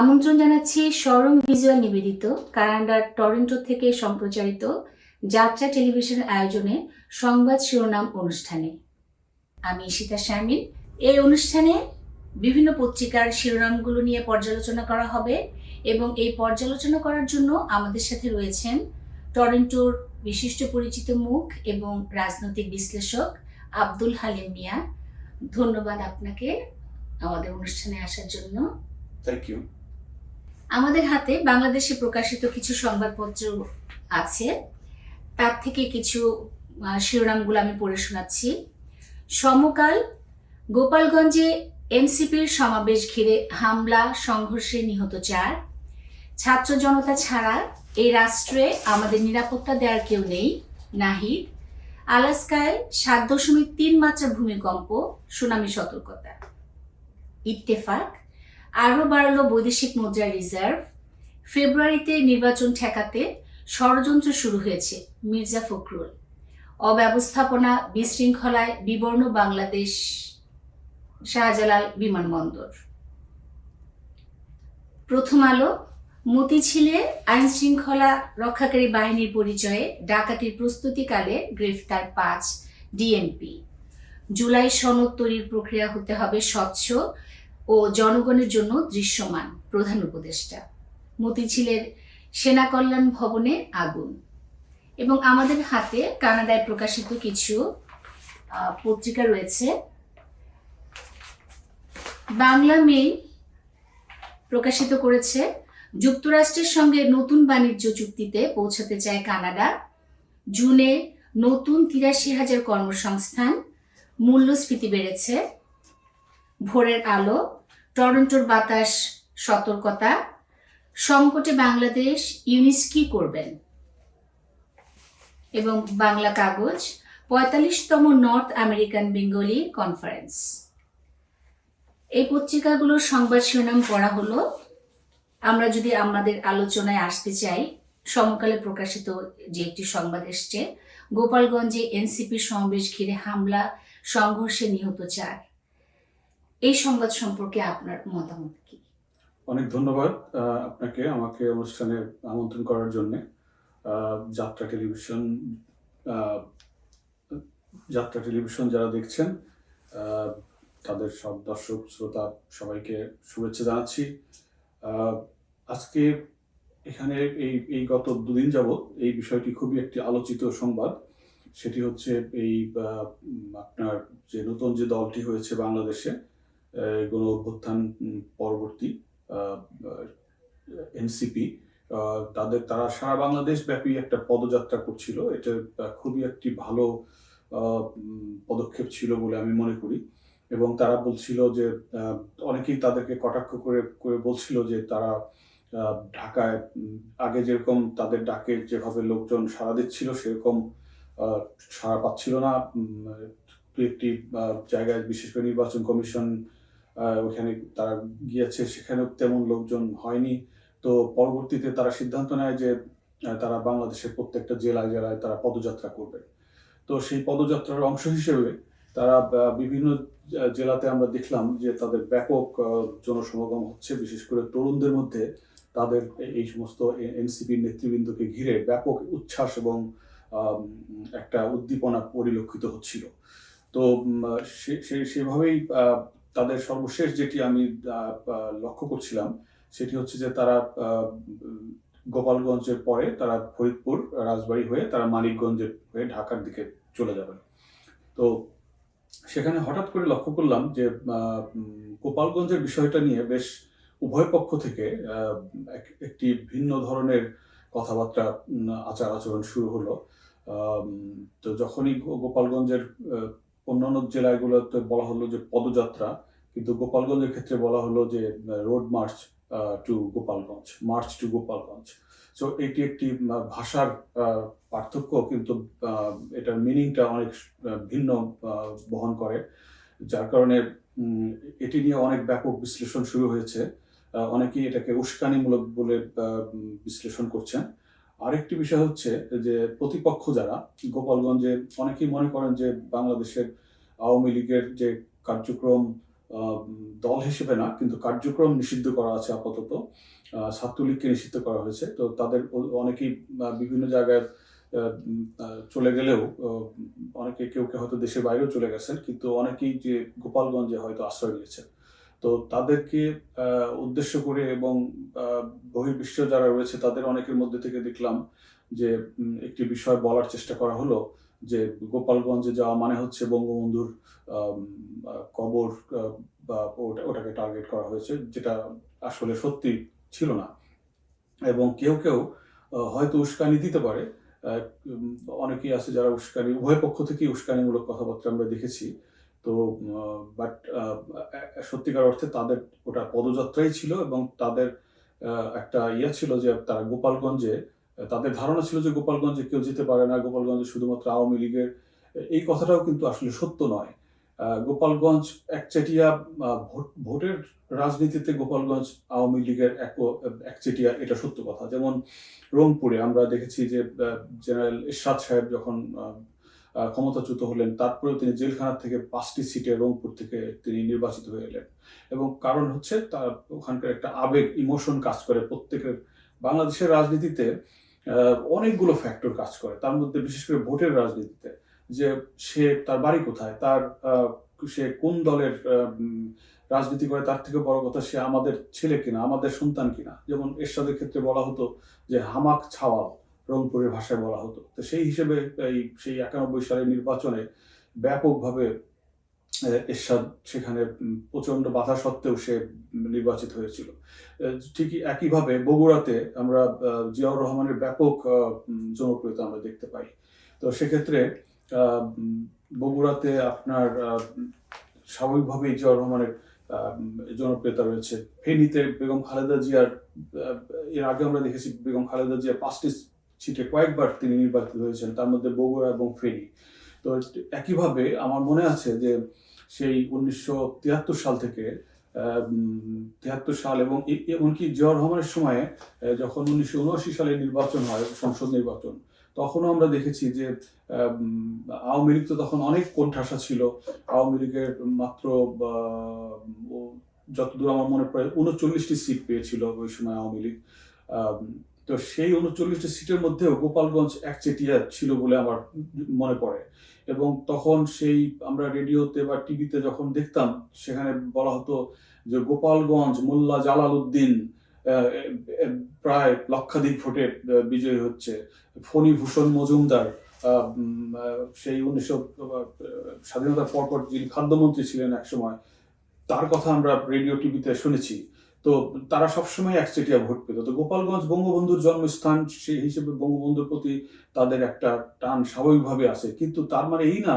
আমন্ত্রণ জানাচ্ছি স্বরং ভিজুয়াল নিবেদিত কানাডার টরন্টো থেকে সম্প্রচারিত যাত্রা টেলিভিশন আয়োজনে সংবাদ শিরোনাম অনুষ্ঠানে। আমি ঈশিতা শামিল এই অনুষ্ঠানে বিভিন্ন পত্রিকার শিরোনামগুলো নিয়ে পর্যালোচনা করা হবে এবং এই পর্যালোচনা করার জন্য আমাদের সাথে রয়েছেন টরন্টোর বিশিষ্ট পরিচিত মুখ এবং রাজনৈতিক বিশ্লেষক আব্দুল হালিম মিয়া। ধন্যবাদ আপনাকে আমাদের অনুষ্ঠানে আসার জন্য। থ্যাংক ইউ আমাদের হাতে বাংলাদেশে প্রকাশিত কিছু সংবাদপত্র আছে। তার থেকে কিছু শিরোনামগুলো আমি পড়ে শোনাচ্ছি। সমকাল, গোপালগঞ্জে এনসিপির সমাবেশ ঘিরে হামলা, সংঘর্ষে নিহত চার। ছাত্র জনতা ছাড়া এই রাষ্ট্রে আমাদের নিরাপত্তা দেওয়ার কেউ নেই, নাহিদ। আলাস্কায় সাত দশমিক তিন মাত্রা ভূমিকম্প, সুনামি সতর্কতা। ইত্তেফাক আরও বাড়ল বৈদেশিক মুদ্রা রিজার্ভ। ফেব্রুয়ারিতে নির্বাচন ঠেকাতে ষড়যন্ত্র শুরু হয়েছে মির্জা ফখরুল। অব্যবস্থাপনা বিশৃঙ্খলায় বিবর্ণ বাংলাদেশ শাহজালাল বিমানবন্দর। প্রথম আলো মতিঝিলে আইন শৃঙ্খলা রক্ষাকারী বাহিনীর পরিচয়ে ডাকাতির প্রস্তুতিকালে গ্রেফতার পাঁচ ডিএমপি। জুলাই সনদ তৈরির প্রক্রিয়া হতে হবে স্বচ্ছ ও জনগণের জন্য দৃশ্যমান প্রধান উপদেষ্টা। মতিঝিলের সেনা কল্যাণ ভবনে আগুন। এবং আমাদের হাতে কানাডায় প্রকাশিত কিছু পত্রিকা রয়েছে। বাংলা মেইল প্রকাশিত করেছে, যুক্তরাষ্ট্রের সঙ্গে নতুন বাণিজ্য চুক্তিতে পৌঁছাতে চায় কানাডা। জুনে নতুন তিরাশি হাজার কর্মসংস্থান, মূল্যস্ফীতি বেড়েছে। ভোরের আলো, টরন্টোর বাতাস, সতর্কতা। সংকটে বাংলাদেশ, ইউনিস কি করবেন? এবং বাংলা কাগজ, পঁয়তাল্লিশতম নর্থ আমেরিকান বেঙ্গলি কনফারেন্স। এই পত্রিকাগুলোর সংবাদ শিরোনাম পড়া হলো, আমরা যদি আমাদের আলোচনায় আসতে চাই, সমকালে প্রকাশিত যে একটি সংবাদ এসছে, গোপালগঞ্জে এনসিপির সমাবেশ ঘিরে হামলা, সংঘর্ষে নিহত চার। এই সংবাদ সম্পর্কে আপনার মতামত কি? অনেক ধন্যবাদ আপনাকে আমাকে অনুষ্ঠানে আমন্ত্রণ করার জন্য। যাত্রা টেলিভিশন যাত্রা টেলিভিশন যারা দেখছেন তাদের সব দর্শক, শ্রোতা সবাইকে শুভেচ্ছা জানাচ্ছি। আজকে এখানে এই এই গত দুদিন যাবৎ এই বিষয়টি খুবই একটি আলোচিত সংবাদ। সেটি হচ্ছে এই আপনার যে নতুন যে দলটি হয়েছে বাংলাদেশে গণ অভ্যুত্থান পরবর্তী এনসিপি তাদের, তারা সারা বাংলাদেশ ব্যাপী একটা পদযাত্রা করছিল। এটা খুবই একটি ভালো পদক্ষেপ ছিল বলে আমি মনে করি। এবং তারা বলছিল যে অনেকেই তাদেরকে কটাক্ষ করে করে বলছিল যে, তারা ঢাকায় আগে যেরকম তাদের ডাকে যেভাবে লোকজন সাড়া দিচ্ছিল, সেরকম সাড়া পাচ্ছিল না। একটি জায়গায় বিশেষ করে নির্বাচন কমিশন ওখানে তারা গিয়েছে, সেখানেও তেমন লোকজন হয়নি। তো পরবর্তীতে তারা সিদ্ধান্ত নেয় যে তারা বাংলাদেশের প্রত্যেকটা জেলায় জেলায় তারা পদযাত্রা করবে। তো সেই পদযাত্রার অংশ হিসেবে তারা বিভিন্ন জেলাতে আমরা দেখলাম যে তাদের ব্যাপক জনসমাগম হচ্ছে। বিশেষ করে তরুণদের মধ্যে তাদের এই সমস্ত এনসিপির নেতৃবৃন্দকে ঘিরে ব্যাপক উচ্ছ্বাস এবং একটা উদ্দীপনা পরিলক্ষিত হচ্ছিল। তো সেভাবেই তাদের সর্বশেষ যেটি আমি লক্ষ্য করছিলাম, সেটি হচ্ছে যে তারা গোপালগঞ্জের পরে তারা ফরিদপুর রাজবাড়ী হয়ে তারা মানিকগঞ্জের হয়ে ঢাকার দিকে চলে যাবেন। তো সেখানে হঠাৎ করে লক্ষ্য করলাম যে গোপালগঞ্জের বিষয়টা নিয়ে বেশ উভয় পক্ষ থেকে এক- একটি ভিন্ন ধরনের কথাবার্তা আচার আচরণ শুরু হলো। তো যখনই গোপালগঞ্জের অন্যান্য জেলাগুলোতে বলা হলো যে পদযাত্রা কিন্তু গোপালগঞ্জের ক্ষেত্রে বলা হলো যে road march to Gopalganj march to Gopalganj. So এটি একটি ভাষার পার্থক্য কিন্তু এটার মিনিংটা অনেক ভিন্ন বহন করে। যার কারণে এটি নিয়ে অনেক ব্যাপক বিশ্লেষণ শুরু হয়েছে। অনেকেই এটাকে উস্কানিমূলক বলে বিশ্লেষণ করছেন। আরেকটি বিষয় হচ্ছে যে, প্রতিপক্ষ যারা, গোপালগঞ্জে অনেকেই মনে করেন যে, বাংলাদেশের আওয়ামী লীগের যে কার্যক্রম দল হিসেবে না, কিন্তু কার্যক্রম নিষিদ্ধ করা আছে আপাতত। ছাত্রলীগকে নিষিদ্ধ করা হয়েছে। তো তাদের অনেকেই বিভিন্ন জায়গায় চলে গেলেও অনেকে কেউ কেউ হয়তো দেশের বাইরেও চলে গেছেন, কিন্তু অনেকেই যে গোপালগঞ্জে হয়তো আশ্রয় নিয়েছেন। তো তাদেরকে উদ্দেশ্য করে এবং বহির্বিশ্ব যারা রয়েছে, তাদের অনেকের মধ্যে থেকে দেখলাম যে একটি বিষয় বলার চেষ্টা করা হলো। যে গোপালগঞ্জে যাওয়া মানে হচ্ছে বঙ্গবন্ধুর কবর বা ওটা- ওটাকে টার্গেট করা হয়েছে, যেটা আসলে সত্যি ছিল না। এবং কেউ কেউ হয়তো উস্কানি দিতে পারে অনেকেই আছে যারা উস্কানি, উভয় পক্ষ থেকেই উস্কানিমূলক কথাবার্তা আমরা দেখেছি। তো বাট সত্যিকার অর্থে তাদের ওটা পদযাত্রাই ছিল এবং তাদের একটা ইয়ে ছিল যে তারা গোপালগঞ্জে তাদের ধারণা ছিল যে গোপালগঞ্জে কেউ যেতে পারে না, গোপালগঞ্জে শুধুমাত্র আওয়ামী লীগের। এই কথাটাও কিন্তু আসলে সত্য নয়। গোপালগঞ্জ একচেটিয়া ভোটের রাজনীতিতে গোপালগঞ্জ আওয়ামী লীগের এক একচেটিয়া এটা সত্য কথা। যেমন রংপুরে আমরা দেখেছি যে জেনারেল এরশাদ সাহেব যখন ক্ষমতাচ্যুত হলেন, তারপরেও তিনি জেলখানা থেকে পাঁচটি সিটে রংপুর থেকে তিনি নির্বাচিত হয়ে এলেন। এবং কারণ হচ্ছে তার ওখানকার একটা আবেগ, ইমোশন কাজ করে প্রত্যেকের। বাংলাদেশের রাজনীতিতে অনেকগুলো ফ্যাক্টর কাজ করে। তার মধ্যে বিশেষ করে ভোটের রাজনীতিতে। যে সে তার বাড়ি কোথায়, তার সে কোন দলের রাজনীতি করে, তার থেকে বড় কথা সে আমাদের ছেলে কিনা, আমাদের সন্তান কিনা। যেমন এরশাদের ক্ষেত্রে বলা হতো যে, হামাক ছাওয়াল রংপুরের ভাষায় বলা হতো। তো সেই হিসেবে এই সেই একানব্বই সালের নির্বাচনে ব্যাপকভাবে এরশাদ সেখানে উম, প্রচণ্ড বাধা সত্ত্বেও সে নির্বাচিত হয়েছিল। ঠিকই একইভাবে বগুড়াতে আমরা জিয়াউর রহমানের ব্যাপক জনপ্রিয়তা আমরা দেখতে পাই। তো সেক্ষেত্রে বগুড়াতে আপনার স্বাভাবিকভাবেই জিয়াউর রহমানের জনপ্রিয়তা রয়েছে। ফেনীতে বেগম খালেদা জিয়ার এর আগে আমরা দেখেছি বেগম খালেদা জিয়া পাঁচটি সিটে কয়েকবার তিনি নির্বাচিত হয়েছেন তার মধ্যে বগুড়া এবং ফেনী। তো একইভাবে আমার মনে আছে যে সেই উনিশশো তিয়াত্তর সাল থেকে তিয়াত্তর সাল এবং এমনকি জিয়াউর রহমানের সময়ে যখন উনিশশো উনআশি সালে নির্বাচন হয়, সংসদ নির্বাচন, তখনও আমরা দেখেছি যে আওয়ামী লীগ তো তখন অনেক কোণঠাসা ছিল। আওয়ামী লীগের মাত্র যতদূর আমার মনে পড়ে, উনচল্লিশটি সিট পেয়েছিল ওই সময় আওয়ামী লীগ। তো সেই উনচল্লিশটি সিটের মধ্যেও গোপালগঞ্জ একচেটিয়া ছিল বলে আমার মনে পড়ে। এবং তখন সেই আমরা রেডিওতে বা টিভিতে যখন দেখতাম, সেখানে বলা হতো যে গোপালগঞ্জ, মোল্লা, জালাল উদ্দিন প্রায় লক্ষাধিক ভোটে বিজয়ী হচ্ছে। ফণীভূষণ মজুমদার সেই উনিশশো স্বাধীনতার পরপর যিনি খাদ্যমন্ত্রী ছিলেন একসময়, তার কথা আমরা রেডিও, টিভিতে শুনেছি। তো তারা সবসময় একচেটিয়া ভোট পেত। তো গোপালগঞ্জ বঙ্গবন্ধুর জন্মস্থান সেই হিসেবে বঙ্গবন্ধুর প্রতি তাদের একটা টান স্বাভাবিকভাবে আছে। কিন্তু তার মানে এই না